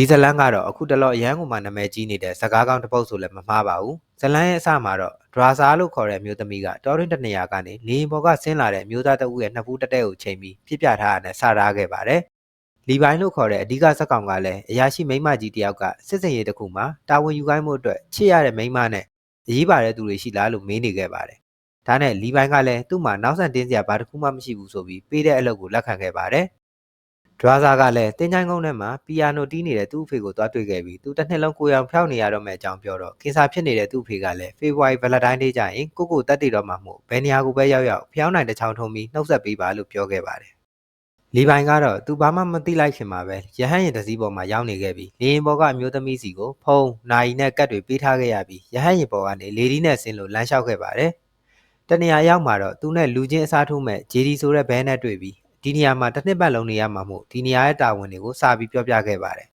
ဒီဇလန်ကတော့အခုတလောအရန်ကိုမှနာမည်ကြီးနေတဲ့စကားကောင်းတစ်ပုဒ်ဆိုလည်းမမှားပါဘူးဇလန်ရဲ့အစမှာတော့ဒရာဇာလို့ခေါ်တဲ့အမျိုးသမီးကတော်ရင်းတနေရာကနေလေရင်ပေါ်ကဆင်းလာတဲ့အမျိုးသားတဦးရဲ့နှစ်ဖူးတစ်တဲ့ကိုချိန်ပြီးပြစ်ပြထားရတဲ့စထားခဲ့ပါတယ်လီဘိုင်းလို့ခေါ်တဲ့အဓိကဇက်ကောင်ကလည်းအရာရှိမိန်းမကြီးတယောက်ကစစ်စင်ရေးတစ်ခုမှာတာဝန်ယူခိုင်းမှုအတွက်ချစ်ရတဲ့မိန်းမနဲ့အရေးပါတဲ့သူတွေရှိလားလို့မေးနေခဲ့ပါတယ်ဒါနဲ့လီဘိုင်းကလည်းသူ့မှာနောက်ဆက်တင်းစရာဘာတစ်ခုမှမရှိဘူးဆိုပြီးပေးတဲ့အလုပ်ကိုလက်ခံခဲ့ပါတယ် ဒရာဇာကလည်းတင်းချိုင်းကုန်းထဲမှာပီယာနိုတီးနေတဲ့သူ့အဖေကိုသွားတွေ့ခဲ့ပြီးသူတစ်နှစ်လုံးကိုယ်ရောင်ဖျောက်နေရတော့မယ့်အကြောင်းပြောတော့ကင်ဆာဖြစ်နေတဲ့သူ့အဖေကလည်းဖေဖော်ဝါရီဗလက်တိုင်းဒေးကျရင်ကိုကိုတက်တည်တော့မှမို့ဘယ်နေရာကိုပဲရောက်ရောက်ဖျောင်းနိုင်တစ်ချောင်းထုံးပြီးနှုတ်ဆက်ပေးပါလို့ပြောခဲ့ပါတယ်လီဘိုင်ကတော့သူဘာမှမသိလိုက်ခင်မှာပဲရဟန်းရင်တစည်းပေါ်မှာရောက်နေခဲ့ပြီးလေရင်ပေါ်ကအမျိုးသမီးစီကိုဖုံးနိုင်နဲ့ကတ်တွေပေးထားခဲ့ရပြီးရဟန်းရင်ပေါ်ကနေလေဒီနဲ့ဆင်းလို့လမ်းလျှောက်ခဲ့ပါတယ်တနေရာရောက်မှာတော့သူနဲ့လူချင်းအစားထိုးမဲ့ဂျေဒီဆိုတဲ့ဘဲနဲ့တွေ့ပြီး ဒီနေရာမှာတစ်နှစ်ပတ်လုံးနေရမှာမို့ဒီနေရာရဲ့တာဝန်တွေကိုစာပြီးပြောပြခဲ့ပါတယ်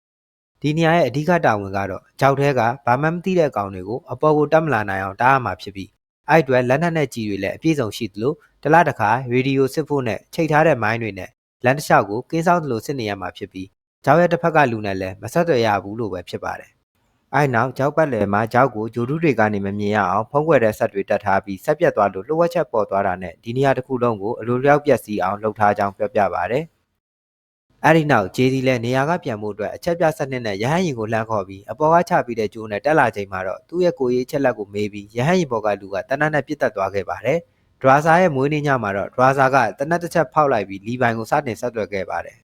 ဒီနေရာရဲ့အဓိကတာဝန်ကတော့ကြောက်သေးကဘာမှမသိတဲ့အကောင်တွေကိုအပေါ်ကိုတက်မလာနိုင်အောင်တားရမှာဖြစ်ပြီးအဲ့အတွက်လက်နက်နဲ့ကြီးတွေလည်းအပြည့်စုံရှိသလိုတလားတစ်ခါရေဒီယိုစစ်ဖို့နဲ့ချိန်ထားတဲ့မိုင်းတွေနဲ့လမ်းတစ်လျှောက်ကိုကင်းဆောင်သလိုစစ်နေရမှာဖြစ်ပြီးကြောက်ရဲ့တစ်ဖက်ကလူနဲ့လည်းမဆက်သွယ်ရဘူးလို့ပဲဖြစ်ပါတယ် အဲ့နောက်ကြောက်ပတ်လည်မှာကြောက်ကိုဂျိုဒူးတွေကနေမမြင်ရအောင်ဖုံးကွယ်တဲ့ဆက်တွေတက်ထားပြီးဆက်ပြတ်သွားလို့လှုပ်ဝက်ချက်ပေါ်သွားတာနဲ့ဒီနေရာတစ်ခုလုံးကိုအလိုလျောက်ပြက်စီအောင်လှုပ်ထားကြောင်းပြောပြပါဗျ။အဲ့ဒီနောက်ဂျေဒီလည်းနေရာကပြန်ဖို့အတွက်အချက်ပြစနစ်နဲ့ရဟန်းရင်ကိုလှမ်းခေါ်ပြီးအပေါ်ကချပြီးတဲ့ကျိုးနဲ့တက်လာချိန်မှာတော့သူ့ရဲ့ကိုရေးချက်လက်ကိုမေးပြီးရဟန်းရင်ပေါ်ကလူကတနတ်နဲ့ပြစ်တက်သွားခဲ့ပါတယ်။ဒရာဇာရဲ့မွေးနေ့ညမှာတော့ဒရာဇာကတနတ်တစ်ချက်ဖောက်လိုက်ပြီးလီဘိုင်ကိုစတင်ဆက်သွယ်ခဲ့ပါတယ်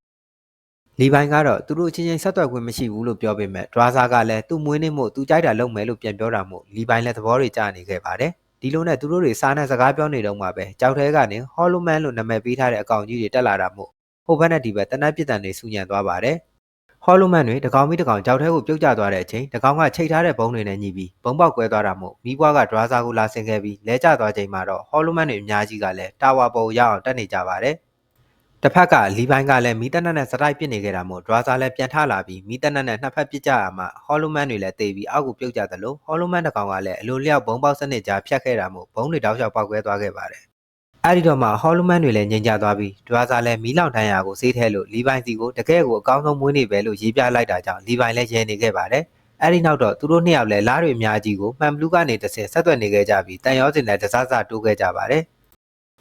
လီဘိုင်ကတော့သူတို့အချင်းချင်းဆက်သွယ်ခွင့်မရှိဘူးလို့ပြောပေမဲ့ဒရာဇာကလည်းသူ့မွေးနေ့မို့သူကြိုက်တာလုပ်မယ်လို့ပြန်ပြောတာမို့လီဘိုင်လည်းသဘောတွေကျနေခဲ့ပါတယ်။ဒီလိုနဲ့သူတို့တွေစားနဲ့စကားပြောနေတော့မှပဲကြောက်ထဲကနေဟော်လိုမန်လို့နာမည်ပေးထားတဲ့အကောင်ကြီးတွေတက်လာတာမို့ဟိုဘက်နဲ့ဒီဘက်တနက်ပြစ်တန်တွေဆူညံသွားပါတယ်။ဟော်လိုမန်တွေတကောင်ပြီးတကောင်ကြောက်ထဲကိုပြုတ်ကျသွားတဲ့အချိန်တကောင်ကချိတ်ထားတဲ့ဘုံတွေနဲ့ညှိပြီးဘုံပေါက်ကွဲသွားတာမို့မိဘွားကဒရာဇာကိုလာဆင်ခဲ့ပြီးလဲကျသွားချိန်မှာတော့ဟော်လိုမန်တွေအများကြီးကလည်းတာဝါပေါ်ရောက်အောင်တက်နေကြပါတယ်။ တစ်ဖက်ကလီဘိုင်းကလည်းမီးတနက်နဲ့စတိုက်ပစ်နေခဲ့တာမို့ဒရာဇာလည်းပြန်ထလာပြီးမီးတနက်နဲ့နှစ်ဖက်ပစ်ကြရမှာဟော်လိုမန်တွေလည်းတေးပြီးအောက်ကိုပြုတ်ကြသလိုဟော်လိုမန်တစ်ကောင်ကလည်းအလိုလျောက်ဘုံပေါက်စနစ်ကြားဖြတ်ခဲ့တာမို့ဘုံတွေတောက်လျှောက်ပောက်ကွဲသွားခဲ့ပါတယ်။အဲဒီတော့မှဟော်လိုမန်တွေလည်းငြိမ်ချသွားပြီးဒရာဇာလည်းမီးလောင်တန်းရာကိုစေးထဲလို့လီဘိုင်းစီကိုတကယ်ကိုအကောင်းဆုံးမွေးနေပဲလို့ရေးပြလိုက်တာကြောင့်လီဘိုင်းလည်းရဲနေခဲ့ပါတယ်။အဲဒီနောက်တော့သူတို့နှစ်ယောက်လည်းလားတွေအများကြီးကိုမှန်ဘလူးကနေတစ်ဆင့်ဆက်သွယ်နေခဲ့ကြပြီးတန်ရောစင်နဲ့တစားစားတိုးခဲ့ကြပါတယ်။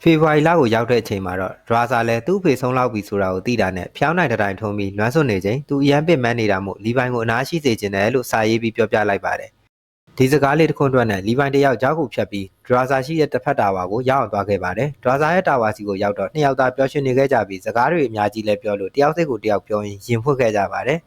ဖေဖော်ဝါရီလကိုရောက်တဲ့အချိန်မှာတော့ဒရာဇာလည်းသူ့ဖေဆုံးလောက်ပြီဆိုတာကိုသိတာနဲ့ဖျောင်းနိုင်တဲ့တိုင်ထုံးပြီးလွမ်းဆွနေချိန်သူအရန်ပစ်မန်းနေတာမို့လီပိုင်ကိုအနားရှိစေခြင်းတယ်လို့စာရေးပြီးပြောပြလိုက်ပါတယ်ဒီစကားလေးတစ်ခွန်းတွက်နဲ့လီပိုင်တယောက်ကြောက်ကိုဖြတ်ပြီးဒရာဇာရှိတဲ့တစ်ဖက်တာဝါကိုရောက်အောင်သွားခဲ့ပါတယ်ဒရာဇာရဲ့တာဝါစီကိုရောက်တော့နှစ်ယောက်သားပျော်ရွှင်နေခဲ့ကြပြီးစကားတွေအများကြီးလည်းပြောလို့တယောက်စိတ်ကိုတယောက်ပြောရင်ရင်ဖွက်ခဲ့ကြပါတယ်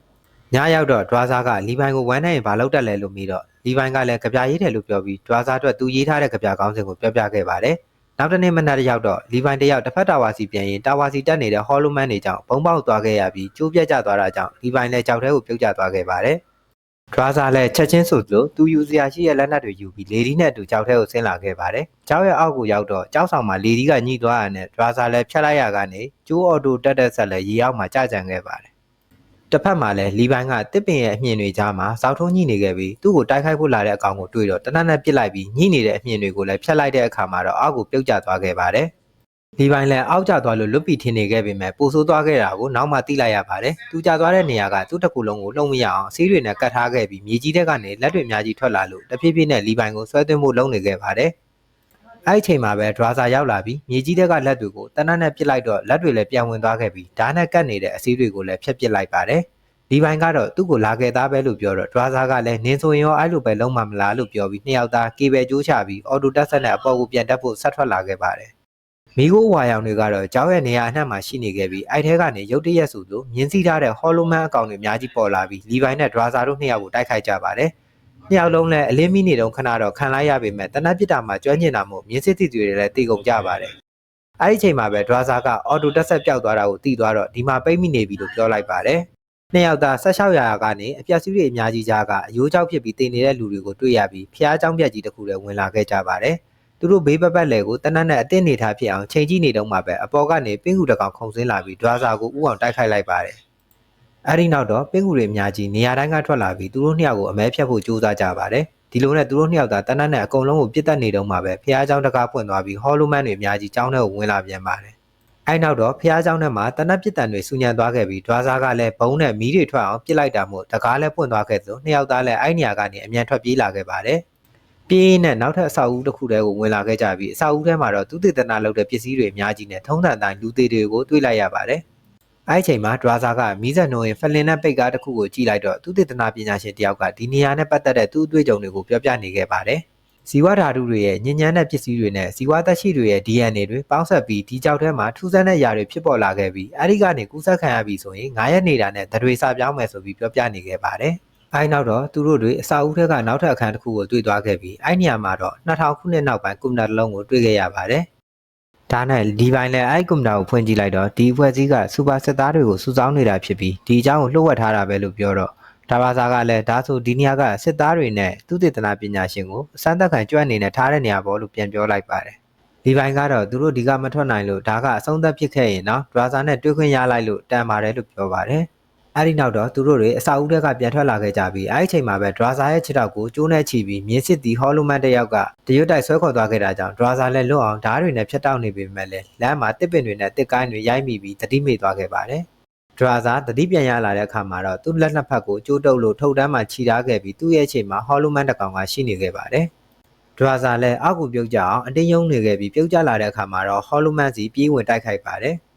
ညရောက်တော့ဒရာဇာကလီပိုင်ကိုဝမ်းနိုင်ရင်ဘာလုပ်တတ်လဲလို့မေးတော့လီပိုင်ကလည်းကြပြရေးတယ်လို့ပြောပြီးဒရာဇာအတွက်သူရေးထားတဲ့ကြပြကောင်းစဉ်ကိုပြောပြခဲ့ပါတယ် နောက်တစ်နေ့မနက်ရောက်တော့လီဗိုင်တယောက်တစ်ဖက်တာဝါစီပြန်ရင်တာဝါစီတက်နေတဲ့ဟော်လိုမန်တွေကြောင့်ဘုံပေါက်သွားခဲ့ရပြီးကျိုးပြတ်ကျသွားတာကြောင့်လီဗိုင်လည်းကြောက်ထဲကိုပြုတ်ကျသွားခဲ့ပါတယ်။ဒရာဇာလည်းချက်ချင်းဆိုသလိုသူယူစရာရှိတဲ့လက်နက်တွေယူပြီးလေဒီနဲ့အတူကြောက်ထဲကိုဆင်းလာခဲ့ပါတယ်။ကြောက်ရဲ့အောက်ကိုရောက်တော့ကြောက်ဆောင်မှာလေဒီကညှိသွားရတဲ့ဒရာဇာလည်းဖြတ်လိုက်ရကနေကျိုးအော်တိုတက်တဲ့ဆက်လည်းရေအောက်မှာကျကြံခဲ့ပါတယ် တစ်ဖက်မှာလည်းလီဘိုင်းကတစ်ပင်ရဲ့အမြင်တွေကြားမှာစောက်ထုံးညှိနေခဲ့ပြီးသူ့ကိုတိုက်ခိုက်ဖို့လာတဲ့အကောင်ကိုတွေ့တော့တနက်နဲ့ပစ်လိုက်ပြီးညှိနေတဲ့အမြင်တွေကိုလည်းဖျက်လိုက်တဲ့အခါမှာတော့အောက်ကိုပြုတ်ကျသွားခဲ့ပါတယ်။လီဘိုင်းလည်းအောက်ကျသွားလို့လွတ်ပြီးထင်နေခဲ့ပေမဲ့ပိုဆိုးသွားခဲ့တာကိုနောက်မှသိလိုက်ရပါတယ်။သူကျသွားတဲ့နေရာကသူ့တစ်ခုလုံးကိုလှုံမရအောင်ဆေးတွေနဲ့ကတ်ထားခဲ့ပြီးမြေကြီးထဲကနေလက်တွေအများကြီးထွက်လာလို့တဖြည်းဖြည်းနဲ့လီဘိုင်းကိုဆွဲသွင်းဖို့လုပ်နေခဲ့ပါတယ်။ အဲ့ဒီအချိန်မှာပဲဒရာဇာရောက်လာပြီးမြေကြီးတဲ့ကလက်တွေကိုတနတ်နဲ့ပစ်လိုက်တော့လက်တွေလည်းပြန်ဝင်သွားခဲ့ပြီးဓာတ်နဲ့ကတ်နေတဲ့အစည်းတွေကိုလည်းဖျက်ပစ်လိုက်ပါတယ်ဒီဘိုင်းကတော့သူ့ကိုလာခဲ့သားပဲလို့ပြောတော့ဒရာဇာကလည်းနင်းဆိုရင်ရောအဲ့လိုပဲလုံးမမလားလို့ပြောပြီးနှစ်ယောက်သားကေဘယ်ကျိုးချပြီးအော်တိုတက်ဆက်နဲ့အပေါ်ကိုပြန်တက်ဖို့ဆက်ထွက်လာခဲ့ပါတယ်မိခိုးဝါရောင်တွေကတော့ကျောင်းရဲ့နေရာအနှံ့မှာရှိနေခဲ့ပြီးအဲ့ထဲကနေရုတ်တရက်ဆိုလို့မြင်းစည်းထားတဲ့ဟော်လိုမန်အကောင်တွေအများကြီးပေါ်လာပြီးလီဘိုင်းနဲ့ဒရာဇာတို့နှစ်ယောက်ကိုတိုက်ခိုက်ကြပါတယ် နှစ်ယောက်လုံးလည်းအလင်းမိနေတော့ခဏတော့ခံလိုက်ရပေမဲ့တနက်ပစ်တာမှကျွမ်းကျင်တာမို့မြင်းစစ်တီတွေလည်းတီကုန်ကြပါတယ်။အဲဒီအချိန်မှာပဲဒရာဇာကအော်တိုတက်ဆက်ပျောက်သွားတာကိုသိသွားတော့ဒီမှာပိတ်မိနေပြီလို့ပြောလိုက်ပါတယ်။နှစ်ယောက်သားဆက်လျှောက်ရာကနေအပြက်စီးတွေအများကြီးကြားကအယိုးကြောက်ဖြစ်ပြီးတင်နေတဲ့လူတွေကိုတွေ့ရပြီးဖျားเจ้าပြက်ကြီးတစ်ခုလည်းဝင်လာခဲ့ကြပါတယ်။သူတို့ဘေးပတ်ပတ်လည်ကိုတနက်နဲ့အသင့်နေထားဖြစ်အောင်ချိန်ကြည့်နေတော့မှပဲအပေါ်ကနေပင်းကူတကောင်ခုန်ဆင်းလာပြီးဒရာဇာကိုဥအောင်တိုက်ခိုက်လိုက်ပါတယ်။ အဲဒီနောက်တော့ပင်းကူတွေအများကြီးနေရာတိုင်းကထွက်လာပြီးသူတို့နှစ်ယောက်ကိုအမဲဖြတ်ဖို့ကြိုးစားကြပါတယ်ဒီလိုနဲ့သူတို့နှစ်ယောက်သာတနတ်နဲ့အကုန်လုံးကိုပြစ်တက်နေတော့မှပဲဖះเจ้าတကားပွင့်သွားပြီးဟော်လိုမန်တွေအများကြီးကျောင်းထဲကိုဝင်လာပြန်ပါတယ် အဲနောက်တော့ဖះเจ้าနဲ့မှာတနက်ပစ်တန်တွေဆူညံသွားခဲ့ပြီးဒွာစာကလည်းဘုံနဲ့မီးတွေထွက်အောင်ပစ်လိုက်တာမို့တကားလည်းပွင့်သွားခဲ့သလိုနှစ်ယောက်သားလည်းအဲ့နေရာကနေအမြန်ထွက်ပြေးလာခဲ့ပါတယ်။ပြေးနဲ့နောက်ထပ်အဆောက်အဦတစ်ခုတည်းကိုဝင်လာခဲ့ကြပြီးအဆောက်အဦထဲမှာတော့သူတေသနာလုပ်တဲ့ပစ္စည်းတွေအများကြီးနဲ့ထုံးတန်တိုင်းလူသေးတွေကိုတွေ့လိုက်ရပါတယ်။ အဲ့ဒီအချိန်မှာဒွာစာကမီးစက်နှုံးရင်ဖလင်နဲ့ပိတ်ကားတစ်ခုကိုကြည့်လိုက်တော့သူတေသနာပညာရှင်တယောက်ကဒီနေရာနဲ့ပတ်သက်တဲ့သူ့အတွေ့အကြုံတွေကိုပြောပြနေခဲ့ပါတယ်။ဇီဝဓာတုတွေရဲ့ညဉ့်ညမ်းတဲ့ပစ္စည်းတွေနဲ့ဇီဝသက်ရှိတွေရဲ့ DNA တွေပေါင်းစပ်ပြီးဒီကြောက်ထဲမှာထူးဆန်းတဲ့ຢာတွေဖြစ်ပေါ်လာခဲ့ပြီးအဲဒီကနေကူးစက်ခံရပြီဆိုရင်9ရက်နေတာနဲ့ဒတွေစာပြောင်းမယ်ဆိုပြီးပြောပြနေခဲ့ပါတယ်။အဲဒီနောက်တော့သူတို့တွေအစာအုပ်ထဲကနောက်ထပ်အခန်းတစ်ခုကိုတွေ့သွားခဲ့ပြီးအဲဒီနေရာမှာတော့2000ခုနှစ်နောက်ပိုင်းကွန်ပျူတာတစ်လုံးကိုတွေ့ခဲ့ရပါတယ်။ ဒါနဲ့ဒီပိုင်းလည်းအဲဒီကွန်ပျူတာကိုဖွင့်ကြည့်လိုက်တော့ဒီအဖွဲ့အစည်းကစူပါစစ်သားတွေကိုစုဆောင်းနေတာဖြစ်ပြီးဒီအကြောင်းကိုလှုပ်ဝက်ထားတာပဲလို့ပြောတော့ဒါဘာသာကလည်းဒါဆိုဒီနေရာကစစ်သားတွေနဲ့သူတေသနာပညာရှင်ကိုအစမ်းသက်ခံကြွနေနဲ့ထားတဲ့နေရာပေါ်လို့ပြန်ပြောလိုက်ပါတယ်။ဒီပိုင်းကတော့သူတို့ဒီကမထွက်နိုင်လို့ဒါကအဆုံးသက်ဖြစ်ခဲ့ရင်တော့ဒရာဇာနဲ့တွေ့ခွင့်ရလိုက်လို့တန်ပါတယ်လို့ပြောပါတယ်။ အဲဒီနောက်တော့သူတို့တွေအစာအုပ်ထဲကပြန်ထွက်လာခဲ့ကြပြီးအဲဒီအချိန်မှာပဲဒရာဇာရဲ့ခြေထောက်ကိုကျိုးနဲ့ချီပြီးမြင်းစစ်တီဟောလူမန်တစ်ယောက်ကတရွတ်တိုက်ဆွဲခေါ်သွားခဲ့တာကြောင့်ဒရာဇာလည်းလွတ်အောင်ဓားတွေနဲ့ဖျက်တောက်နေပေမဲ့လည်းလမ်းမှာတစ်ပင်တွေနဲ့တစ်ကိုင်းတွေရိုက်မိပြီးတတိမိသွားခဲ့ပါတယ်။ဒရာဇာတတိပြန်ရလာတဲ့အခါမှာတော့သူ့လက်နှစ်ဖက်ကိုကျိုးတုပ်လို့ထုတ်တန်းမှခြိထားခဲ့ပြီးသူ့ရဲ့အချိန်မှာဟော်လူမန်တစ်ကောင်ကရှိနေခဲ့ပါတယ်။ဒရာဇာလည်းအောက်ကိုပြုတ်ကျအောင်အတင်းယုံနေခဲ့ပြီးပြုတ်ကျလာတဲ့အခါမှာတော့ဟော်လူမန်စီပြေးဝင်တိုက်ခိုက်ပါတယ်။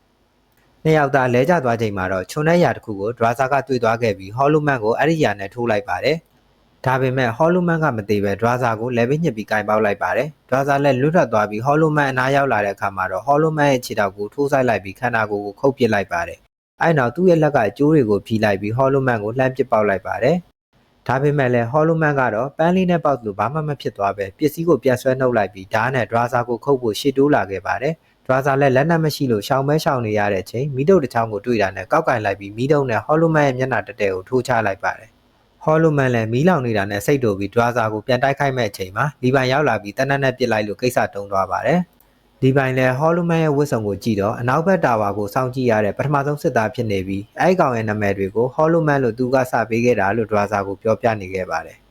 နှစ်ယောက်သားလဲကျသွားချိန်မှာတော့ခြုံတဲ့ຢာတစ်ခုကိုဒရာဇာကတွေ့သွားခဲ့ပြီးဟော်လူမန်ကိုအဲ့ဒီຢာနဲ့ထိုးလိုက်ပါတယ်။ဒါပေမဲ့ဟော်လူမန်ကမသေးပဲဒရာဇာကိုလဲပြီးညှစ်ပြီးကင်ပေါက်လိုက်ပါတယ်။ဒရာဇာလည်းလွတ်ထွက်သွားပြီးဟော်လူမန်အနားရောက်လာတဲ့အခါမှာတော့ဟော်လူမန်ရဲ့ခြေထောက်ကိုထိုးဆိုင်လိုက်ပြီးခန္ဓာကိုယ်ကိုခုတ်ပစ်လိုက်ပါတယ်။အဲ့နောက်သူ့ရဲ့လက်ကကျိုးတွေကိုဖြီးလိုက်ပြီးဟော်လူမန်ကိုလှမ်းပစ်ပေါက်လိုက်ပါတယ်။ဒါပေမဲ့လည်းဟော်လူမန်ကတော့ပန်းလေးနဲ့ပေါက်လို့ဘာမှမဖြစ်သွားပဲပစ္စည်းကိုပြန်ဆွဲနှုတ်လိုက်ပြီးဓာတ်နဲ့ဒရာဇာကိုခုတ်ဖို့ရှေ့တိုးလာခဲ့ပါတယ်။ ဒရာဇာလည်းလက်နက်မရှိလို့ရှောင်မဲရှောင်နေရတဲ့အချိန်မီးတုပ်တစ်ချောင်းကိုတွေ့တာနဲ့ကောက်ကင်လိုက်ပြီးမီးတုပ်နဲ့ဟော်လူမန်ရဲ့မျက်နှာတက်တဲ့ကိုထိုးချလိုက်ပါတယ်။ဟော်လူမန်လည်းမီးလောင်နေတာနဲ့စိတ်တူပြီးဒရာဇာကိုပြန်တိုက်ခိုက်မဲ့အချိန်မှာလီပိုင်ရောက်လာပြီးတနက်နဲ့ပစ်လိုက်လို့ကိစ္စတုံးသွားပါတယ်။ဒီပိုင်လည်းဟော်လူမန်ရဲ့ဝတ်စုံကိုကြည့်တော့အနောက်ဘက်တာဝါကိုစောင့်ကြည့်ရတဲ့ပထမဆုံးစစ်သားဖြစ်နေပြီးအဲဒီကောင်ရဲ့နာမည်တွေကိုဟော်လူမန်လို့သူကစပေးခဲ့တာလို့ဒရာဇာကိုပြောပြနေခဲ့ပါတယ်။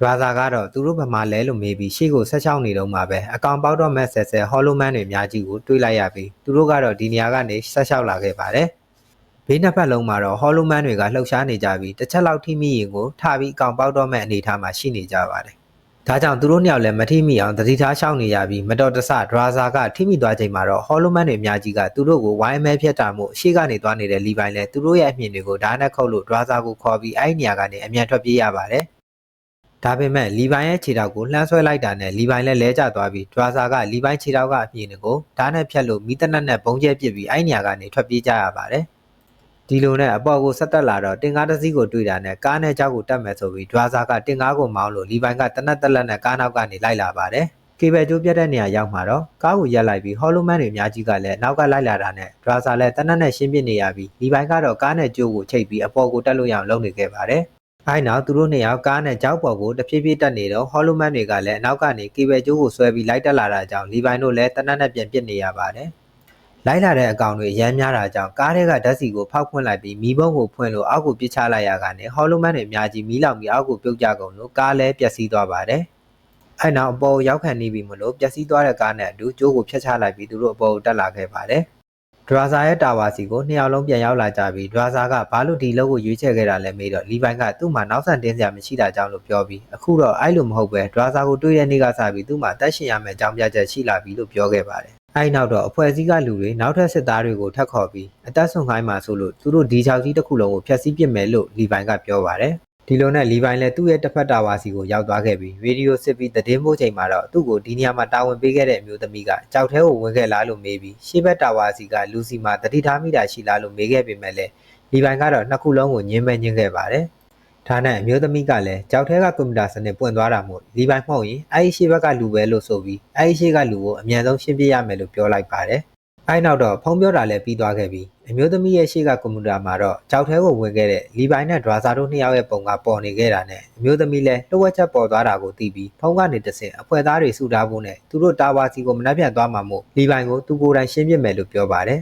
ဒရာဇာကတော့သူတို့ဘက်မှာလဲလို့မေးပြီးရှေ့ကိုဆက်ချောင်းနေတော့မှပဲအကောင်ပေါက်တော့မဲ့ဆက်ဆက်ဟော်လူမန်တွေအများကြီးကိုတွေးလိုက်ရပြီးသူတို့ကတော့ဒီနေရာကနေဆက်လျှောက်လာခဲ့ပါတယ်။ဘေးနှစ်ဖက်လုံးမှာတော့ဟော်လူမန်တွေကလှုပ်ရှားနေကြပြီးတစ်ချက်လောက်ထိမိရင်ကိုထပြီးအကောင်ပေါက်တော့မဲ့အနေအထားမှာရှိနေကြပါတယ်။ဒါကြောင့်သူတို့နှစ်ယောက်လည်းမထိမိအောင်တတိထားရှောက်နေရပြီးမတော်တဆဒရာဇာကထိမိသွားချိန်မှာတော့ဟော်လူမန်တွေအများကြီးကသူတို့ကိုဝိုင်းမဲဖြတ်တာမှုအရှိကနေသွားနေတဲ့လီပိုင်လည်းသူတို့ရဲ့အမြင်တွေကိုဓာတ်နဲ့ခုတ်လို့ဒရာဇာကိုခေါ်ပြီးအဲ့ဒီနေရာကနေအမြန်ထွက်ပြေးရပါတယ်။ ဒါပေမဲ့လီပိုင်ရဲ့ခြေထောက်ကိုလှမ်းဆွဲလိုက်တာနဲ့လီပိုင်လည်းလဲကျသွားပြီးဒရာဇာကလီပိုင်ခြေထောက်ကအမြင်တွေကိုဓာတ်နဲ့ဖြတ်လို့မိတနက်နဲ့ဘုံကျဲပစ်ပြီးအဲ့ဒီနေရာကနေထွက်ပြေးကြရပါတယ်။ဒီလိုနဲ့အပေါ်ကိုဆက်တက်လာတော့တင်ကားတစ်စီးကိုတွေ့တာနဲ့ကားနဲ့ကြောက်ကိုတက်မယ်ဆိုပြီးဒရာဇာကတင်ကားကိုမောင်းလို့လီပိုင်ကတနက်တက်လက်နဲ့ကားနောက်ကနေလိုက်လာပါတယ်။ကေဘယ်ကျိုးပြတ်တဲ့နေရာရောက်မှာတော့ကားကိုရက်လိုက်ပြီးဟော်လိုမန်တွေအများကြီးကလည်းနောက်ကလိုက်လာတာနဲ့ဒရာဇာလည်းတနက်နဲ့ရှင်းပြနေရပြီးလီပိုင်ကတော့ကားနဲ့ကျိုးကိုချိတ်ပြီးအပေါ်ကိုတက်လို့ရအောင်လုပ်နေခဲ့ပါတယ်။ အဲဒီနောက်သူတို့နှစ်ယောက်ကားနဲ့ကြောက်ပေါ်ကိုတဖြည်းဖြည်းတက်နေတော့ဟော်လိုမန်တွေကလည်းအနောက်ကနေကေဘယ်ကျိုးကိုဆွဲပြီးလိုက်တက်လာတာကြောင့်လီပိုင်တို့လည်းတနက်နဲ့ပြန်ပစ်နေရပါတယ်။လိုက်လာတဲ့အကောင်တွေအရမ်းများတာကြောင့်ကားတွေကဓာတ်စီကိုဖောက်ဖွင့်လိုက်ပြီးမီးဘုံကိုဖွင့်လို့အောက်ကိုပစ်ချလိုက်ရကနေဟော်လိုမန်တွေအများကြီးမီးလောင်ပြီးအောက်ကိုပြုတ်ကျကုန်လို့ကားလည်းပျက်စီးသွားပါတယ်။အဲနောက်အပေါ်ကိုရောက်ခံနေပြီမလို့ပျက်စီးသွားတဲ့ကားနဲ့အတူကျိုးကိုဖျက်ချလိုက်ပြီးသူတို့အပေါ်ကိုတက်လာခဲ့ပါတယ်။ ဒရာဇာရဲ့တာဝါစီကိုနှစ်ယောက်လုံးပြန်ရောက်လာကြပြီးဒရာဇာကဘာလို့ဒီလောက်ကိုရွေးချယ်ခဲ့တာလဲမေးတော့လီပိုင်ကသူ့မှာနောက်ဆန်တင်းစရာမရှိတာကြောင့်လို့ပြောပြီးအခုတော့အဲ့လိုမဟုတ်ပဲဒရာဇာကိုတွေ့တဲ့နေ့ကစပြီးသူ့မှာတက်ရှင်ရမယ့်အကြောင်းပြချက်ရှိလာပြီလို့ပြောခဲ့ပါတယ်။အဲဒီနောက်တော့အဖွဲ့အစည်းကလူတွေနောက်ထပ်စစ်သားတွေကိုထပ်ခေါ်ပြီးအသက်ဆုံးခိုင်းမှာဆိုလို့သူတို့ဒီချောက်ကြီးတစ်ခုလုံးကိုဖျက်ဆီးပစ်မယ်လို့လီပိုင်ကပြောပါတယ်။ ဒီလိုနဲ့လီပိုင်လည်းသူ့ရဲ့တစ်ဖက်တာဝါစီကိုရောက်သွားခဲ့ပြီးရေဒီယိုစစ်ပြီးသတင်းပို့ချိန်မှာတော့သူ့ကိုဒီနေရာမှာတာဝန်ပေးခဲ့တဲ့အမျိုးသမီးကကြောက်ထဲကိုဝင်ခဲ့လားလို့မေးပြီးရှေ့ဘက်တာဝါစီကလူစီမှာတတိထားမိတာရှိလားလို့မေးခဲ့ပေမဲ့လည်းလီပိုင်ကတော့နှစ်ခုလုံးကိုညင်းမဲညင်းခဲ့ပါတယ်။ဒါနဲ့အမျိုးသမီးကလည်းကြောက်ထဲကကွန်ပျူတာစနစ်ပွင့်သွားတာမို့လီပိုင်မှုတ်ရင်အဲဒီရှေ့ဘက်ကလူပဲလို့ဆိုပြီးအဲဒီရှေ့ကလူကိုအမြန်ဆုံးရှင်းပြရမယ်လို့ပြောလိုက်ပါတယ်။ အဲဒီနောက်တော့ဖုံးပြောတာလည်းပြီးသွားခဲ့ပြီးအမျိုးသမီးရဲ့ရှေ့ကကွန်ပျူတာမှာတော့ကြောက်ထဲကိုဝင်ခဲ့တဲ့လီပိုင်နဲ့ဒရာဇာတို့နှစ်ယောက်ရဲ့ပုံကပေါ်နေခဲ့တာနဲ့အမျိုးသမီးလည်းလှုပ်ဝက်ချက်ပေါ်သွားတာကိုသိပြီးဖုံးကနေတဆင့်အဖွဲသားတွေစုထားဖို့နဲ့သူတို့တာဝါစီကိုမနှက်ပြန်သွားမှာမို့လီပိုင်ကိုသူကိုယ်တိုင်ရှင်းပြမယ်လို့ပြောပါတယ်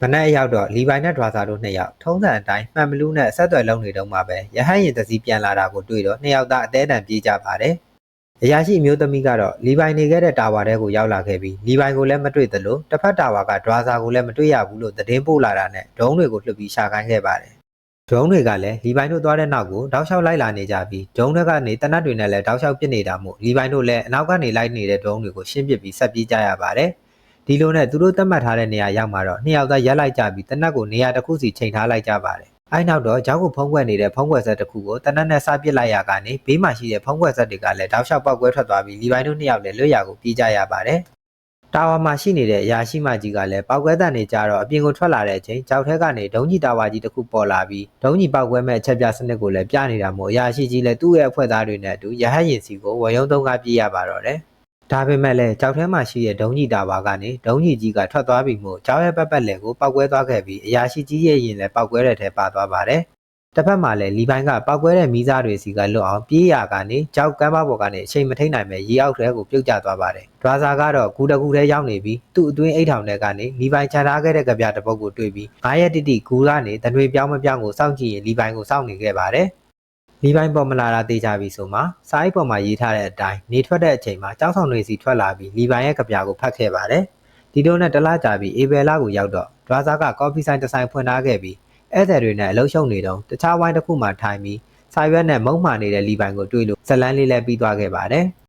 မနက်အရောက်တော့လီပိုင်နဲ့ဒရာဇာတို့နှစ်ယောက်ထုံးစံအတိုင်းမှန်မလူးနဲ့အဆက်အသွယ်လုပ်နေတော့မှပဲရဟန်းရင်တစည်းပြန်လာတာကိုတွေ့တော့နှစ်ယောက်သားအသေးအံပြေးကြပါတယ် အရာရှိအမျိုးသမီးကတော့လီပိုင်နေခဲ့တဲ့တာဝါတဲကိုရောက်လာခဲ့ပြီးလီပိုင်ကိုလည်းမတွေ့သလိုတစ်ဖက်တာဝါကဒွာစာကိုလည်းမတွေ့ရဘူးလို့သတင်းပို့လာတာနဲ့ဒုံးတွေကိုလှုပ်ပြီးရှာခိုင်းခဲ့ပါတယ်ဒုံးတွေကလည်းလီပိုင်တို့သွားတဲ့နောက်ကိုတောက်လျှောက်လိုက်လာနေကြပြီးဒုံးတွေကနေတနတ်တွေနဲ့လည်းတောက်လျှောက်ပစ်နေတာမို့လီပိုင်တို့လည်းအနောက်ကနေလိုက်နေတဲ့ဒုံးတွေကိုရှင်းပစ်ပြီးဆက်ပြေးကြရပါတယ်ဒီလိုနဲ့သူတို့သတ်မှတ်ထားတဲ့နေရာရောက်မှာတော့နှစ်ယောက်သားရက်လိုက်ကြပြီးတနတ်ကိုနေရာတစ်ခုစီချိန်ထားလိုက်ကြပါတယ် အဲ့နောက်တော့ကြောက်ကိုဖုံးကွယ်နေတဲ့ဖုံးကွယ်ဆက်တစ်ခုကိုတနတ်နဲ့စပစ်လိုက်ရကနေဘေးမှာရှိတဲ့ဖုံးကွယ်ဆက်တွေကလည်းတောက်လျှောက်ပောက်ကွဲထွက်သွားပြီးလီပိုင်တို့နှစ်ယောက်လည်းလွတ်ရာကိုပြေးကြရပါတယ်တာဝါမှာရှိနေတဲ့အရာရှိမကြီးကလည်းပောက်ကွဲတန်နေကြတော့အပြင်ကိုထွက်လာတဲ့အချိန်ကြောက်ထဲကနေဒုံကြီးတာဝါကြီးတစ်ခုပေါ်လာပြီးဒုံကြီးပောက်ကွဲမဲ့အချက်ပြစနစ်ကိုလည်းပြနေတာမို့အရာရှိကြီးလည်းသူ့ရဲ့အဖွဲ့သားတွေနဲ့အတူရဟတ်ရင်စီကိုဝရုံသုံးကားပြေးရပါတော့တယ် ဒါပေမဲ့လည်းကြောက်ထဲမှာရှိတဲ့ဒုံကြီးတာဝါကနေဒုံကြီးကြီးကထွက်သွားပြီးမို့ကြောက်ရဲ့ပတ်ပတ်လည်ကိုပောက်ကွဲသွားခဲ့ပြီးအရာရှိကြီးရဲ့ရင်လည်းပောက်ကွဲတဲ့ထဲပါသွားပါတယ်တစ်ဖက်မှာလည်းလီပိုင်းကပောက်ကွဲတဲ့မီးစားတွေစီကလွတ်အောင်ပြေးရကနေကြောက်ကမ်းပါပေါ်ကနေအချိန်မထိန်နိုင်မဲ့ရေအောက်ထဲကိုပြုတ်ကျသွားပါတယ်။ဒွာစာကတော့ကူတကူထဲရောက်နေပြီးသူ့အတွင်းအိတ်ထောင်ထဲကနေလီပိုင်းချန်ထားခဲ့တဲ့ကြပြတစ်ပုတ်ကိုတွေ့ပြီးငားရက်တိတိကူကနေတရွေပြောင်းမပြောင်းကိုစောင့်ကြည့်ရင်လီပိုင်းကိုစောင့်နေခဲ့ပါတယ်။ လီပိုင်းပေါ်မလာတာတေးကြပြီဆိုမှစာအိတ်ပေါ်မှာရေးထားတဲ့အတိုင်းနေထွက်တဲ့အချိန်မှာကြောက်ဆောင်တွေစီထွက်လာပြီးလီပိုင်းရဲ့ကြပြကိုဖတ်ခဲ့ပါတယ်။ဒီလိုနဲ့တလားကြာပြီးအေဘယ်လာကိုရောက်တော့ဒွာစာကကော်ဖီဆိုင်တစ်ဆိုင်ဖွင့်ထားခဲ့ပြီးဧည့်သည်တွေနဲ့အလုပ်ရှုံနေတော့တခြားဝိုင်းတစ်ခုမှထိုင်ပြီးစာရွက်နဲ့မုံမှန်နေတဲ့လီပိုင်ကိုတွေ့လို့ဇလန်းလေးလည်းပြီးသွားခဲ့ပါတယ်